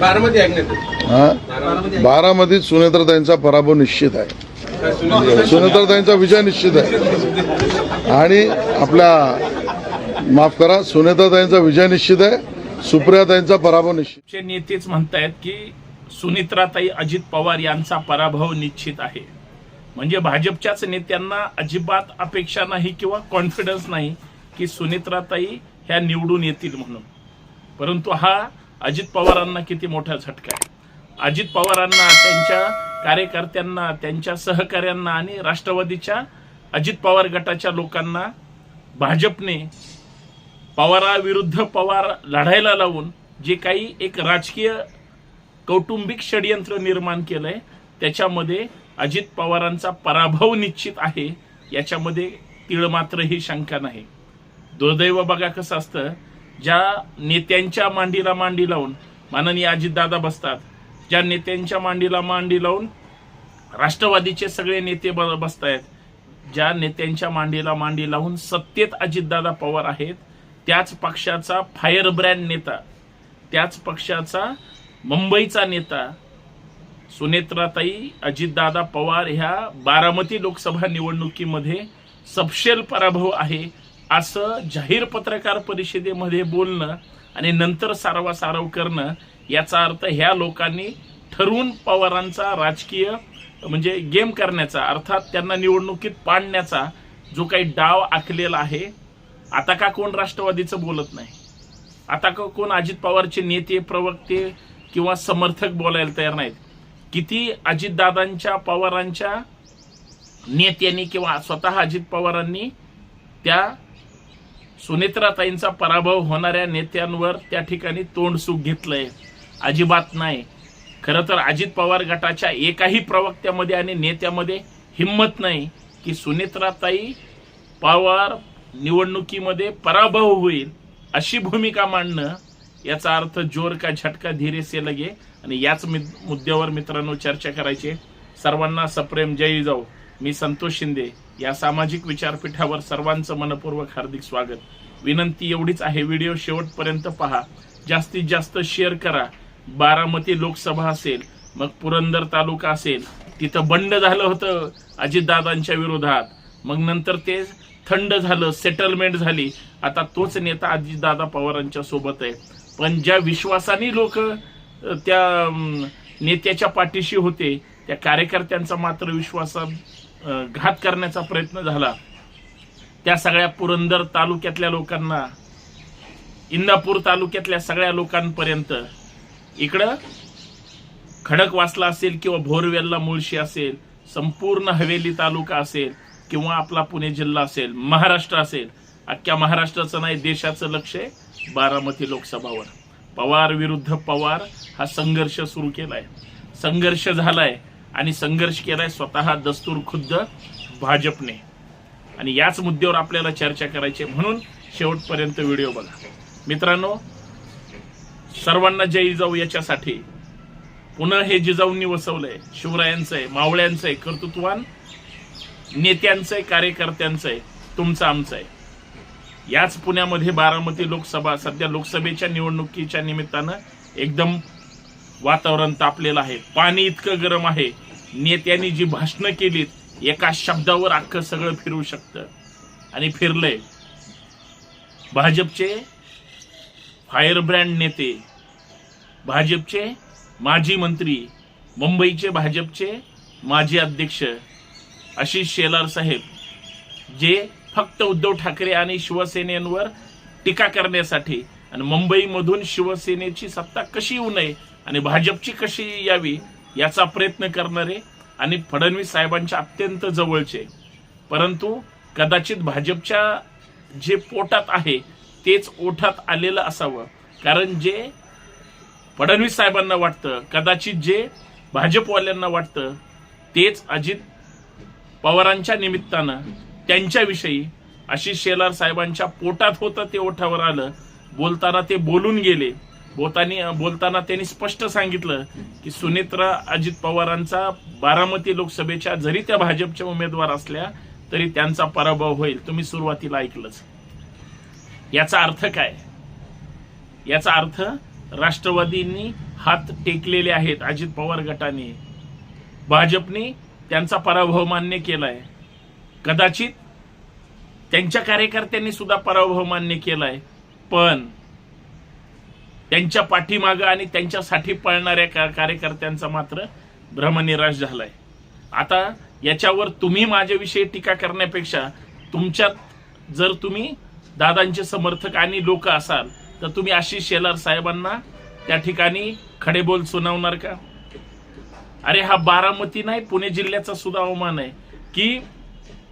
बारामती हा? बारामतीत सुनेत्रताईंचा पराभव निश्चित आहे. सुनेत्रताईंचा विजय निश्चित आहे. आणि आपल्या माफ करा सुनेत्रताईंचा विजय निश्चित आहे. सुप्रियाताईंचा पराभव निश्चित. नेतेच म्हणतायत की सुनित्राताई अजित पवार यांचा पराभव निश्चित आहे. म्हणजे भाजपच्याच नेत्यांना अजिबात अपेक्षा नाही किंवा कॉन्फिडन्स नाही की सुनित्राताई ह्या निवडून येतील म्हणून. परंतु हा अजित पवारांना किती मोठा झटका आहे. अजित पवारांना त्यांच्या कार्यकर्त्यांना त्यांच्या सहकाऱ्यांना आणि राष्ट्रवादीच्या अजित पवार गटाच्या लोकांना भाजपने पवाराविरुद्ध पवार लढायला लावून जे काही एक राजकीय कौटुंबिक षडयंत्र निर्माण केलंय त्याच्यामध्ये अजित पवारांचा पराभव निश्चित आहे याच्यामध्ये तीळ मात्रही शंका नाही. दुर्दैव बघा कसं असतं ज्या नेत्यांच्या मांडीला मांडी लावून माननीय अजितदादा बसतात ज्या नेत्यांच्या मांडीला मांडी लावून राष्ट्रवादीचे सगळे नेते ब- बसतायत ज्या नेत्यांच्या मांडीला मांडी लावून सत्तेत अजितदादा पवार आहेत त्याच पक्षाचा फायर ब्रँड नेता त्याच पक्षाचा मुंबईचा नेता सुनेत्राताई अजितदादा पवार ह्या बारामती लोकसभा निवडणुकीमध्ये सपशेल पराभव आहे. असं जाहीर पत्रकार परिषदेमध्ये बोलणं आणि नंतर सारवासारव करणं याचा अर्थ ह्या लोकांनी ठरवून पवारांचा राजकीय म्हणजे गेम करण्याचा अर्थात त्यांना निवडणुकीत पाडण्याचा जो काही डाव आखलेला आहे आता का कोण राष्ट्रवादीचं बोलत नाही? आता का कोण अजित पवारचे नेते प्रवक्ते किंवा समर्थक बोलायला तयार नाहीत? किती अजितदादांच्या पवारांच्या नेत्यांनी किंवा स्वतः अजित पवारांनी त्या सुनेत्राताईंचा पराभव होणाऱ्या नेत्यांवर त्या ठिकाणी तोंड सुख घेतलंय. अजिबात नाही. खरं तर अजित पवार गटाच्या एकाही प्रवक्त्यामध्ये आणि नेत्यामध्ये हिंमत नाही की सुनेत्राताई पवार निवडणुकीमध्ये पराभव होईल अशी भूमिका मांडणं याचा अर्थ जोर का झटका धीरे से लगे. आणि याच मुद्द्यावर मित्रांनो चर्चा करायची सर्वांना सप्रेम. जय जाऊ. मी संतोष शिंदे. या सामाजिक विचारपीठावर सर्वांचं मनपूर्वक हार्दिक स्वागत. विनंती एवढीच आहे व्हिडिओ शेवटपर्यंत पहा. जास्तीत जास्त शेअर करा. बारामती लोकसभा असेल मग पुरंदर तालुका असेल तिथं बंड झालं होतं अजितदादांच्या विरोधात. मग नंतर ते थंड झालं सेटलमेंट झाली. आता तोच नेता अजितदादा पवारांच्या सोबत आहे. पण ज्या विश्वासाने लोक त्या नेत्याच्या पाठीशी होते त्या कार्यकर्त्यांचा मात्र विश्वासात घात करण्याचा प्रयत्न झाला. त्या सगळ्या पुरंदर तालुक्यातल्या लोकांना इंदापूर तालुक्यातल्या सगळ्या लोकांपर्यंत इकडं खडकवासला असेल किंवा भोरवेलला मुळशी असेल संपूर्ण हवेली तालुका असेल किंवा आपला पुणे जिल्हा असेल महाराष्ट्र असेल अख्ख्या महाराष्ट्राचं नाही देशाचं लक्ष आहे बारामती लोकसभावर. पवार विरुद्ध पवार हा संघर्ष सुरू केला आहे संघर्ष झालाय. आणि संघर्ष केलाय स्वतः दस्तूर खुद्द भाजपने. आणि याच मुद्द्यावर आपल्याला चर्चा करायची म्हणून शेवटपर्यंत व्हिडिओ बघा. मित्रांनो सर्वांना जय जाऊ याच्यासाठी. पुन्हा हे जिजाऊंनी वसवलंय. शिवरायांचं आहे मावळ्यांचं आहे कर्तृत्वान नेत्यांचं आहे कार्यकर्त्यांचं आहे तुमचं आमचं आहे. याच पुण्यामध्ये बारामती लोकसभा सध्या लोकसभेच्या निवडणुकीच्या निमित्तानं एकदम वातावरण तापलेलं आहे. पाणी इतकं गरम आहे. नेत्यांनी जी भाषणं केलीत एका शब्दावर अख्खं सगळं फिरू शकतं. आणि फिरलंय. भाजपचे फायरब्रँड नेते भाजपचे माजी मंत्री मुंबईचे भाजपचे माजी अध्यक्ष आशिष शेलार साहेब जे फक्त उद्धव ठाकरे आणि शिवसेनेवर टीका करण्यासाठी आणि मुंबईमधून शिवसेनेची सत्ता कशी येऊ नये आणि भाजपची कशी यावी याचा प्रयत्न करणारे आणि फडणवीस साहेबांच्या अत्यंत जवळचे. परंतु कदाचित भाजपच्या जे पोटात आहे तेच ओठात आलेलं असावं. कारण जे फडणवीस साहेबांना वाटतं कदाचित जे भाजपवाल्यांना वाटतं तेच अजित पवारांच्या निमित्तानं त्यांच्याविषयी आशिष शेलार साहेबांच्या पोटात होतं ते ओठावर आलं बोलताना ते बोलून गेले. बोतानी बोलताना त्यांनी स्पष्ट सांगितलं की सुनेत्रा अजित पवारांचा बारामती लोकसभेच्या जरी त्या भाजपच्या उमेदवार असल्या तरी त्यांचा पराभव होईल. तुम्ही सुरुवातीला ऐकलंच. याचा अर्थ काय? याचा अर्थ राष्ट्रवादींनी हात टेकलेले आहेत अजित पवार गटाने. भाजपने त्यांचा पराभव मान्य केलाय. कदाचित त्यांच्या कार्यकर्त्यांनी सुद्धा पराभव मान्य केलाय. पण त्यांच्या पाठीमागं आणि त्यांच्यासाठी पळणाऱ्या का- कार्यकर्त्यांचा मात्र भ्रमनिराश झालाय. आता याच्यावर तुम्ही माझ्याविषयी टीका करण्यापेक्षा तुमच्यात जर तुम्ही दादांचे समर्थक आणि लोक असाल तर तुम्ही आशिष शेलार साहेबांना त्या ठिकाणी खडेबोल सुनावणार का? अरे हा बारामती नाही पुणे जिल्ह्याचा सुद्धा अवमान आहे की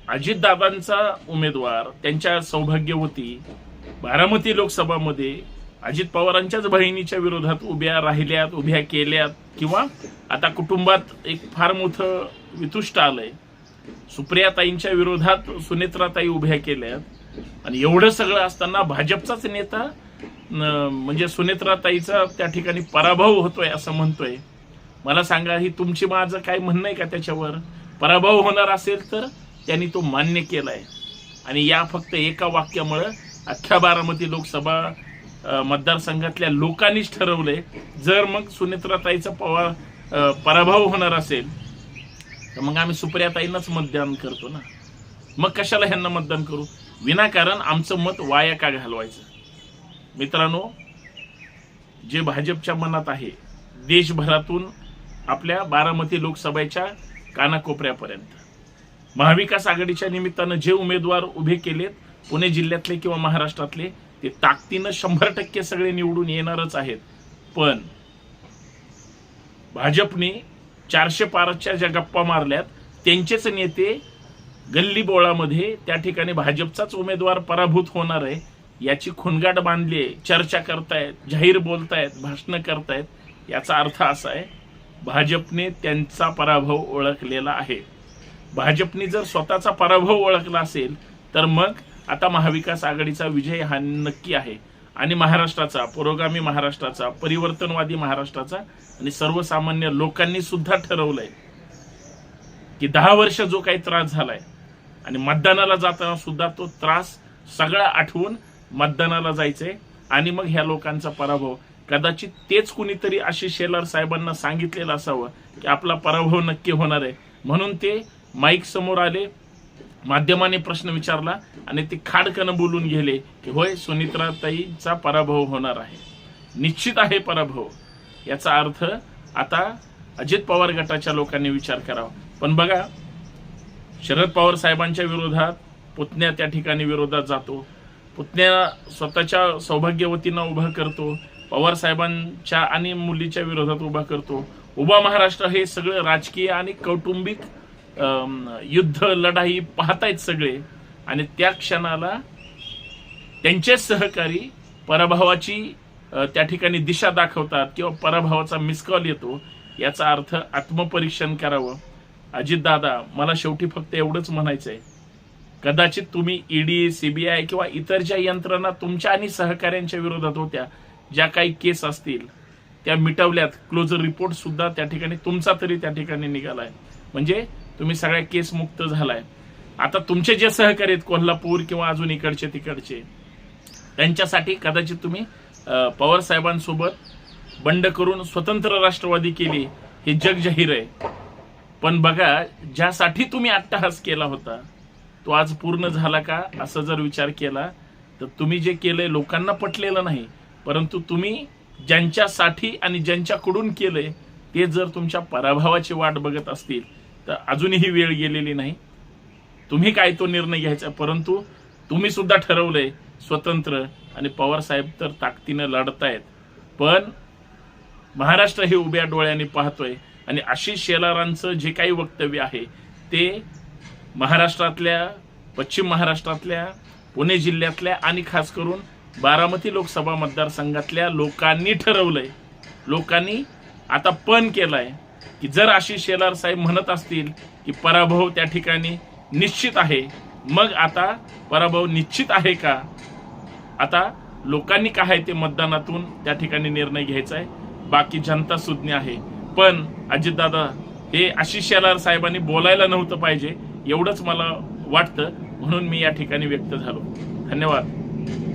अजितदादांचा उमेदवार त्यांच्या सौभाग्यवती बारामती लोकसभामध्ये अजित पवारांच्याच बहिणीच्या विरोधात उभ्या राहिल्यात उभ्या केल्यात किंवा आता कुटुंबात एक फार मोठं वितुष्ट आलंय. सुप्रियाताईंच्या विरोधात सुनेत्राताई उभ्या केल्यात. आणि एवढं सगळं असताना भाजपचाच नेता म्हणजे सुनेत्राताईचा त्या ठिकाणी पराभव होतोय असं म्हणतोय. मला सांगा ही तुमची माझं काय म्हणणं आहे का त्याच्यावर? पराभव होणार असेल तर त्यांनी तो मान्य केलाय. आणि या फक्त एका वाक्यामुळं अख्ख्या बारामती लोकसभा मतदारसंघातल्या लोकांनीच ठरवलंय. जर मग सुनेत्राताईचा पवार पराभव होणार असेल तर मग आम्ही सुप्रियाताईंनाच मतदान करतो ना. मग कशाला ह्यांना मतदान करू? विनाकारण आमचं मत वाया का घालवायचं? मित्रांनो जे भाजपच्या मनात आहे देशभरातून आपल्या बारामती लोकसभेच्या कानाकोपऱ्यापर्यंत. महाविकास आघाडीच्या निमित्तानं जे उमेदवार उभे केलेत पुणे जिल्ह्यातले किंवा महाराष्ट्रातले ते ताकदीनं शंभर टक्के सगळे निवडून येणारच आहेत. पण भाजपने चारशे पारच्या ज्या गप्पा मारल्यात त्यांचेच नेते गल्ली बोळामध्ये त्या ठिकाणी भाजपचाच उमेदवार पराभूत होणार आहे याची खुणगाट बांधली आहे चर्चा करतायत जाहीर बोलतायत भाषणं करतायत याचा अर्थ असा आहे भाजपने त्यांचा पराभव ओळखलेला आहे. भाजपने जर स्वतःचा पराभव ओळखला असेल तर मग आता महाविकास आघाडीचा विजय हा नक्की आहे. आणि महाराष्ट्राचा पुरोगामी महाराष्ट्राचा परिवर्तनवादी महाराष्ट्राचा आणि सर्वसामान्य लोकांनी सुद्धा ठरवलंय की दहा वर्ष जो काही त्रास झालाय आणि मतदानाला जाताना सुद्धा तो त्रास सगळा आठवून मतदानाला जायचंय आणि मग ह्या लोकांचा पराभव. कदाचित तेच कुणीतरी आशिष शेलार साहेबांना सांगितलेलं असावं की आपला पराभव नक्की होणार आहे. म्हणून ते माईक समोर आले माध्यमाने प्रश्न विचारला आणि ते खाडकनं बोलून गेले की होय सुनित्राताईचा पराभव होणार आहे. निश्चित आहे पराभव. याचा अर्थ आता अजित पवार गटाच्या लोकांनी विचार करावा. पण बघा शरद पवार साहेबांच्या विरोधात पुतण्या त्या ठिकाणी विरोधात जातो. पुतण्या स्वतःच्या सौभाग्यवतीनं उभा करतो. पवार साहेबांच्या आणि मुलीच्या विरोधात उभा करतो. उभा महाराष्ट्र हे सगळं राजकीय आणि कौटुंबिक युद्ध लढाई पाहतायत सगळे. आणि त्या क्षणाला त्यांचे सहकारी पराभवाची त्या ठिकाणी दिशा दाखवतात किंवा पराभवाचा मिसकॉल येतो. याचा अर्थ आत्मपरीक्षण करावं. अजितदादा मला शेवटी फक्त एवढंच आहे कदाचित तुम्ही ईडी सीबीआय किंवा इतर ज्या यंत्रणा तुमच्या आणि सहकाऱ्यांच्या विरोधात होत्या ज्या काही केस असतील त्या मिटवल्यात. क्लोजर रिपोर्ट सुद्धा त्या ठिकाणी तुमचा तरी त्या ठिकाणी निघालाय. म्हणजे तुम्ही सगळ्या केस मुक्त झालाय. आता तुमचे जे सहकारी आहेत कोल्हापूर किंवा अजून इकडचे तिकडचे त्यांच्यासाठी कदाचित तुम्ही पवार साहेबांसोबत बंड करून स्वतंत्र राष्ट्रवादी केली हे जग जाहीर आहे. पण बघा ज्यासाठी तुम्ही अट्टहास केला होता तो आज पूर्ण झाला का असं जर विचार केला तर तुम्ही जे केलंय लोकांना पटलेलं नाही. परंतु तुम्ही ज्यांच्यासाठी आणि ज्यांच्याकडून केलंय ते जर तुमच्या पराभवाची वाट बघत असतील तर अजूनही वेळ गेलेली नाही. तुम्ही काय तो निर्णय घ्यायचा? परंतु तुम्ही सुद्धा ठरवलंय स्वतंत्र आणि पवार साहेब तर ताकदीनं लढतायत पण महाराष्ट्र हे उभ्या डोळ्याने पाहतोय आणि आशिष शेलारांचं जे काही वक्तव्य आहे ते महाराष्ट्रातल्या पश्चिम महाराष्ट्रातल्या पुणे जिल्ह्यातल्या आणि खास करून बारामती लोकसभा मतदारसंघातल्या लोकांनी ठरवलंय. लोकांनी आता पण केलाय. की जर आशिष शेलार साहेब म्हणत असतील की पराभव त्या ठिकाणी निश्चित आहे मग आता पराभव निश्चित आहे का? आता लोकांनी काय आहे ते मतदानातून त्या ठिकाणी निर्णय घ्यायचा आहे बाकी जनता सुज्ञ आहे. पण अजितदादा हे आशिष शेलार साहेबांनी बोलायला नव्हतं पाहिजे एवढंच मला वाटतं म्हणून मी या ठिकाणी व्यक्त झालो. धन्यवाद.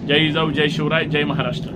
जय जाऊ जय शिवराय जय महाराष्ट्र.